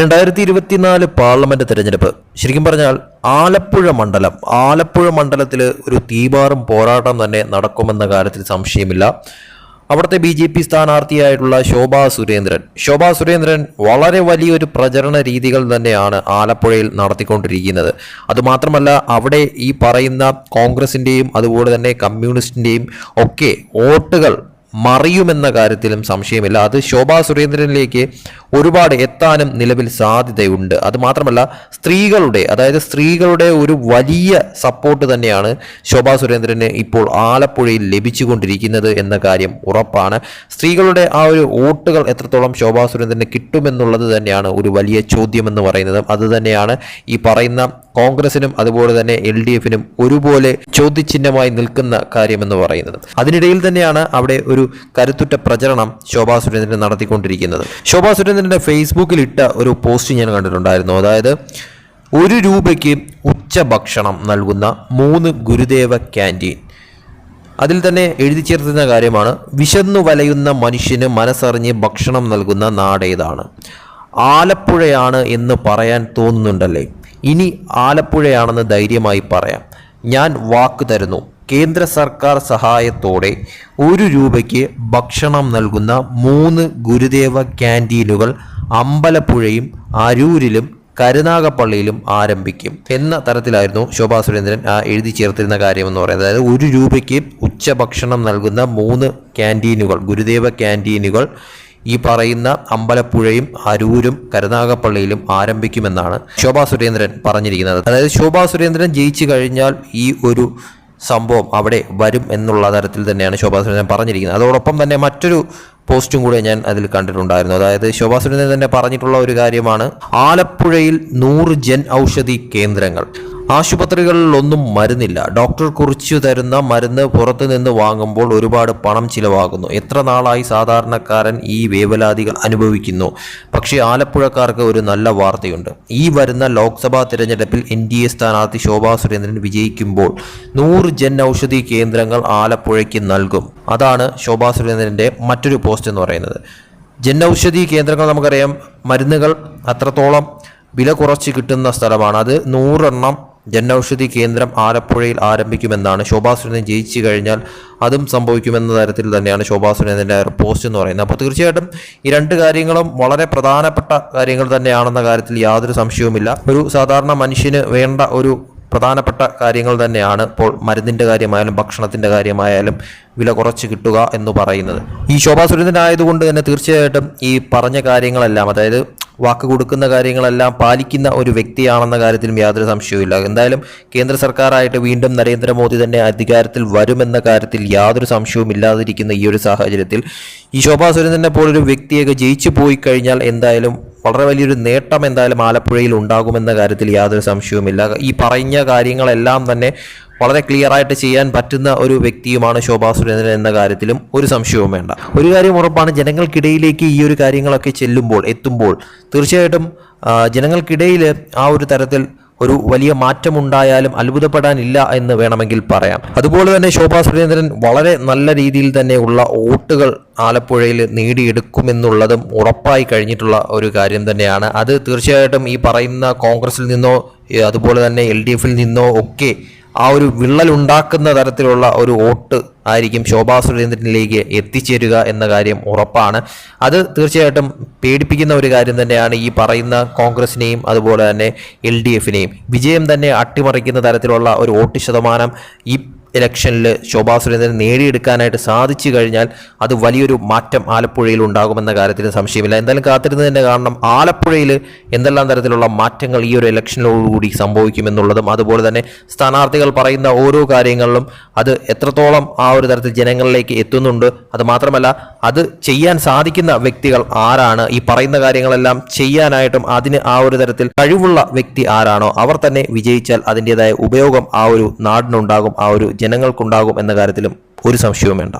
രണ്ടായിരത്തി ഇരുപത്തിനാല് പാർലമെന്റ് തെരഞ്ഞെടുപ്പ്. ശരിക്കും പറഞ്ഞാൽ ആലപ്പുഴ മണ്ഡലം ആലപ്പുഴ മണ്ഡലത്തിൽ ഒരു തീപാറും പോരാട്ടം തന്നെ നടക്കുമെന്ന കാര്യത്തിൽ സംശയമില്ല. അവിടുത്തെ ബി ജെ പി സ്ഥാനാർത്ഥിയായിട്ടുള്ള ശോഭാ സുരേന്ദ്രൻ. ശോഭാ സുരേന്ദ്രൻ വളരെ വലിയൊരു പ്രചരണ രീതികൾ തന്നെയാണ് ആലപ്പുഴയിൽ നടത്തിക്കൊണ്ടിരിക്കുന്നത്. അതുമാത്രമല്ല അവിടെ ഈ പറയുന്ന കോൺഗ്രസിന്റെയും അതുപോലെ തന്നെ കമ്മ്യൂണിസ്റ്റിന്റെയും ഒക്കെ വോട്ടുകൾ മറിയുമെന്ന കാര്യത്തിലും സംശയമില്ല. അത് ശോഭാ സുരേന്ദ്രനിലേക്ക് ഒരുപാട് എത്താനും നിലവിൽ സാധ്യതയുണ്ട്. അത് മാത്രമല്ല സ്ത്രീകളുടെ അതായത് സ്ത്രീകളുടെ ഒരു വലിയ സപ്പോർട്ട് തന്നെയാണ് ശോഭാ സുരേന്ദ്രന് ഇപ്പോൾ ആലപ്പുഴയിൽ ലഭിച്ചുകൊണ്ടിരിക്കുന്നത് എന്ന കാര്യം ഉറപ്പാണ്. സ്ത്രീകളുടെ ആ ഒരു വോട്ടുകൾ എത്രത്തോളം ശോഭാ സുരേന്ദ്രന് കിട്ടുമെന്നുള്ളത് തന്നെയാണ് ഒരു വലിയ ചോദ്യമെന്ന് പറയുന്നത്. അത് തന്നെയാണ് ഈ പറയുന്ന കോൺഗ്രസിനും അതുപോലെ തന്നെ എൽ ഡി എഫിനും ഒരുപോലെ ചോദ്യചിഹ്നമായി നിൽക്കുന്ന കാര്യമെന്ന് പറയുന്നത്. അതിനിടയിൽ തന്നെയാണ് അവിടെ ഒരു കരുത്തുറ്റ പ്രചരണം ശോഭാ സുരേന്ദ്രൻ നടത്തിക്കൊണ്ടിരിക്കുന്നത്. ശോഭാ സുരേന്ദ്രന്റെ ഫേസ്ബുക്കിൽ ഇട്ട ഒരു പോസ്റ്റ് ഞാൻ കണ്ടിട്ടുണ്ടായിരുന്നു. അതായത് ഒരു രൂപയ്ക്ക് ഉച്ചഭക്ഷണം നൽകുന്ന മൂന്ന് ഗുരുദേവ ക്യാന്റീൻ അതിൽ തന്നെ എഴുതി ചേർത്തുന്ന കാര്യമാണ് വിശന്നു വലയുന്ന മനുഷ്യന് മനസ്സറിഞ്ഞ് ഭക്ഷണം നൽകുന്ന നാടേതാണ് ആലപ്പുഴയാണ് എന്ന് പറയാൻ തോന്നുന്നുണ്ടല്ലേ? ഇനി ആലപ്പുഴയാണെന്ന് ധൈര്യമായി പറയാം. ഞാൻ വാക്ക് തരുന്നു. കേന്ദ്ര സർക്കാർ സഹായത്തോടെ ഒരു രൂപയ്ക്ക് ഭക്ഷണം നൽകുന്ന മൂന്ന് ഗുരുദേവ ക്യാന്റീനുകൾ അമ്പലപ്പുഴയും അരൂരിലും കരുനാഗപ്പള്ളിയിലും ആരംഭിക്കും. എന്ന തരത്തിലായിരുന്നു ശോഭാ സുരേന്ദ്രൻ ആ എഴുതി ചേർത്തിരുന്ന കാര്യമെന്ന് പറയുന്നത്. അതായത് ഒരു രൂപയ്ക്ക് ഉച്ചഭക്ഷണം നൽകുന്ന മൂന്ന് ക്യാന്റീനുകൾ ഗുരുദേവ ക്യാന്റീനുകൾ ഈ പറയുന്ന അമ്പലപ്പുഴയും അരൂരും കരുനാഗപ്പള്ളിയിലും ആരംഭിക്കുമെന്നാണ് ശോഭാ സുരേന്ദ്രൻ പറഞ്ഞിരിക്കുന്നത്. അതായത് ശോഭാ സുരേന്ദ്രൻ ജയിച്ചു കഴിഞ്ഞാൽ ഈ ഒരു സംഭവം അവിടെ വരും എന്നുള്ള തരത്തിൽ തന്നെയാണ് ശോഭാ സുരേന്ദ്രൻ പറഞ്ഞിരിക്കുന്നത്. അതോടൊപ്പം തന്നെ മറ്റൊരു പോസ്റ്റും കൂടെ ഞാൻ അതിൽ കണ്ടിട്ടുണ്ടായിരുന്നു. അതായത് ശോഭാ സുരേന്ദ്രൻ തന്നെ പറഞ്ഞിട്ടുള്ള ഒരു കാര്യമാണ് ആലപ്പുഴയിൽ നൂറ് ജൻ ഔഷധി കേന്ദ്രങ്ങൾ. ആശുപത്രികളിലൊന്നും മരുന്നില്ല. ഡോക്ടർ കുറിച്ചു തരുന്ന മരുന്ന് പുറത്തു നിന്ന് വാങ്ങുമ്പോൾ ഒരുപാട് പണം ചിലവാകുന്നു. എത്ര നാളായി സാധാരണക്കാരൻ ഈ വേവലാതികൾ അനുഭവിക്കുന്നു? പക്ഷേ ആലപ്പുഴക്കാർക്ക് ഒരു നല്ല വാർത്തയുണ്ട്. ഈ വരുന്ന ലോക്സഭാ തിരഞ്ഞെടുപ്പിൽ എൻ ഡി എ സ്ഥാനാർത്ഥി ശോഭാ സുരേന്ദ്രൻ വിജയിക്കുമ്പോൾ നൂറ് ജൻ ഔഷധി കേന്ദ്രങ്ങൾ ആലപ്പുഴയ്ക്ക് നൽകും. അതാണ് ശോഭാ സുരേന്ദ്രന്റെ മറ്റൊരു പോസ്റ്റ് എന്ന് പറയുന്നത്. ജൻ ഔഷധി കേന്ദ്രങ്ങൾ നമുക്കറിയാം. മരുന്നുകൾ അത്രത്തോളം വില കുറച്ച് കിട്ടുന്ന സ്ഥലമാണ്. അത് നൂറെണ്ണം ജനൌഷധി കേന്ദ്രം ആലപ്പുഴയിൽ ആരംഭിക്കുമെന്നാണ് ശോഭാ സുരേന്ദ്രൻ ജയിച്ചു കഴിഞ്ഞാൽ അതും സംഭവിക്കുമെന്ന തരത്തിൽ തന്നെയാണ് ശോഭാ സുരേന്ദ്രന്റെ പോസ്റ്റ് എന്ന് പറയുന്നത്. അപ്പോൾ തീർച്ചയായിട്ടും ഈ രണ്ട് കാര്യങ്ങളും വളരെ പ്രധാനപ്പെട്ട കാര്യങ്ങൾ തന്നെയാണെന്ന കാര്യത്തിൽ യാതൊരു സംശയവുമില്ല. ഒരു സാധാരണ മനുഷ്യന് വേണ്ട ഒരു പ്രധാനപ്പെട്ട കാര്യങ്ങൾ തന്നെയാണ് ഇപ്പോൾ മരുന്നിന്റെ കാര്യമായാലും ഭക്ഷണത്തിന്റെ കാര്യമായാലും വില കുറച്ച് കിട്ടുക എന്ന് പറയുന്നത്. ഈ ശോഭാ സുരേന്ദ്രൻ ആയതുകൊണ്ട് തന്നെ തീർച്ചയായിട്ടും ഈ പറഞ്ഞ കാര്യങ്ങളെല്ലാം അതായത് വാക്ക് കൊടുക്കുന്ന കാര്യങ്ങളെല്ലാം പാലിക്കുന്ന ഒരു വ്യക്തിയാണെന്ന കാര്യത്തിലും യാതൊരു സംശയവുമില്ല. എന്തായാലും കേന്ദ്ര സർക്കാരായിട്ട് വീണ്ടും നരേന്ദ്രമോദി തന്നെ അധികാരത്തിൽ വരുമെന്ന കാര്യത്തിൽ യാതൊരു സംശയവും ഇല്ലാതിരിക്കുന്ന ഈ ഒരു സാഹചര്യത്തിൽ ഈ ശോഭാ സുരേന്ദ്രനെ പോലൊരു വ്യക്തിയൊക്കെ ജയിച്ചു പോയി കഴിഞ്ഞാൽ എന്തായാലും വളരെ വലിയൊരു നേട്ടം എന്തായാലും ആലപ്പുഴയിൽ ഉണ്ടാകുമെന്ന കാര്യത്തിൽ യാതൊരു സംശയവുമില്ല. ഈ പറഞ്ഞ കാര്യങ്ങളെല്ലാം തന്നെ വളരെ ക്ലിയർ ആയിട്ട് ചെയ്യാൻ പറ്റുന്ന ഒരു വ്യക്തിയുമാണ് ശോഭാ സുരേന്ദ്രൻ എന്ന കാര്യത്തിലും ഒരു സംശയവും വേണ്ട. ഒരു കാര്യം ഉറപ്പാണ് ജനങ്ങൾക്കിടയിലേക്ക് ഈ ഒരു കാര്യങ്ങളൊക്കെ ചെല്ലുമ്പോൾ എത്തുമ്പോൾ തീർച്ചയായിട്ടും ജനങ്ങൾക്കിടയിൽ ആ ഒരു തരത്തിൽ ഒരു വലിയ മാറ്റമുണ്ടായാലും അത്ഭുതപ്പെടാനില്ല എന്ന് വേണമെങ്കിൽ പറയാം. അതുപോലെ തന്നെ ശോഭാ സുരേന്ദ്രൻ വളരെ നല്ല രീതിയിൽ തന്നെ ഉള്ള വോട്ടുകൾ ആലപ്പുഴയിൽ നേടിയെടുക്കുമെന്നുള്ളതും ഉറപ്പായി കഴിഞ്ഞിട്ടുള്ള ഒരു കാര്യം തന്നെയാണ്. അത് തീർച്ചയായിട്ടും ഈ പറയുന്ന കോൺഗ്രസിൽ നിന്നോ അതുപോലെ തന്നെ എൽ നിന്നോ ഒക്കെ ആ ഒരു വിള്ളലുണ്ടാക്കുന്ന തരത്തിലുള്ള ഒരു വോട്ട് ആയിരിക്കും ശോഭാ സുരേന്ദ്രനിലേക്ക് എത്തിച്ചേരുക എന്ന കാര്യം ഉറപ്പാണ്. അത് തീർച്ചയായിട്ടും പേടിപ്പിക്കുന്ന ഒരു കാര്യം തന്നെയാണ് ഈ പറയുന്ന കോൺഗ്രസിനെയും അതുപോലെ തന്നെ എൽ ഡി എഫിനെയും. വിജയം തന്നെ അട്ടിമറിക്കുന്ന തരത്തിലുള്ള ഒരു വോട്ട് ശതമാനം ഈ ഇലക്ഷനിൽ ശോഭാ സുരേന്ദ്രൻ നേടിയെടുക്കാനായിട്ട് സാധിച്ചു കഴിഞ്ഞാൽ അത് വലിയൊരു മാറ്റം ആലപ്പുഴയിൽ ഉണ്ടാകുമെന്ന കാര്യത്തിൽ സംശയമില്ല. എന്തായാലും കാത്തിരുന്ന് തന്നെ കാരണം ആലപ്പുഴയിൽ എന്തെല്ലാം തരത്തിലുള്ള മാറ്റങ്ങൾ ഈ ഒരു ഇലക്ഷനിലോടുകൂടി സംഭവിക്കുമെന്നുള്ളതും അതുപോലെ തന്നെ സ്ഥാനാർത്ഥികൾ പറയുന്ന ഓരോ കാര്യങ്ങളിലും അത് എത്രത്തോളം ആ ഒരു തരത്തിൽ ജനങ്ങളിലേക്ക് എത്തുന്നുണ്ട്. അത് മാത്രമല്ല അത് ചെയ്യാൻ സാധിക്കുന്ന വ്യക്തികൾ ആരാണ്? ഈ പറയുന്ന കാര്യങ്ങളെല്ലാം ചെയ്യാനായിട്ടും അതിന് ആ ഒരു തരത്തിൽ കഴിവുള്ള വ്യക്തി ആരാണോ? അവർ തന്നെ വിജയിച്ചാൽ അതിന്റെതായ ഉപയോഗം ആ ഒരു നാടിനുണ്ടാകും ആ ഒരു ജനങ്ങൾക്കുണ്ടാകും എന്ന കാര്യത്തിലും ഒരു സംശയവും വേണ്ട.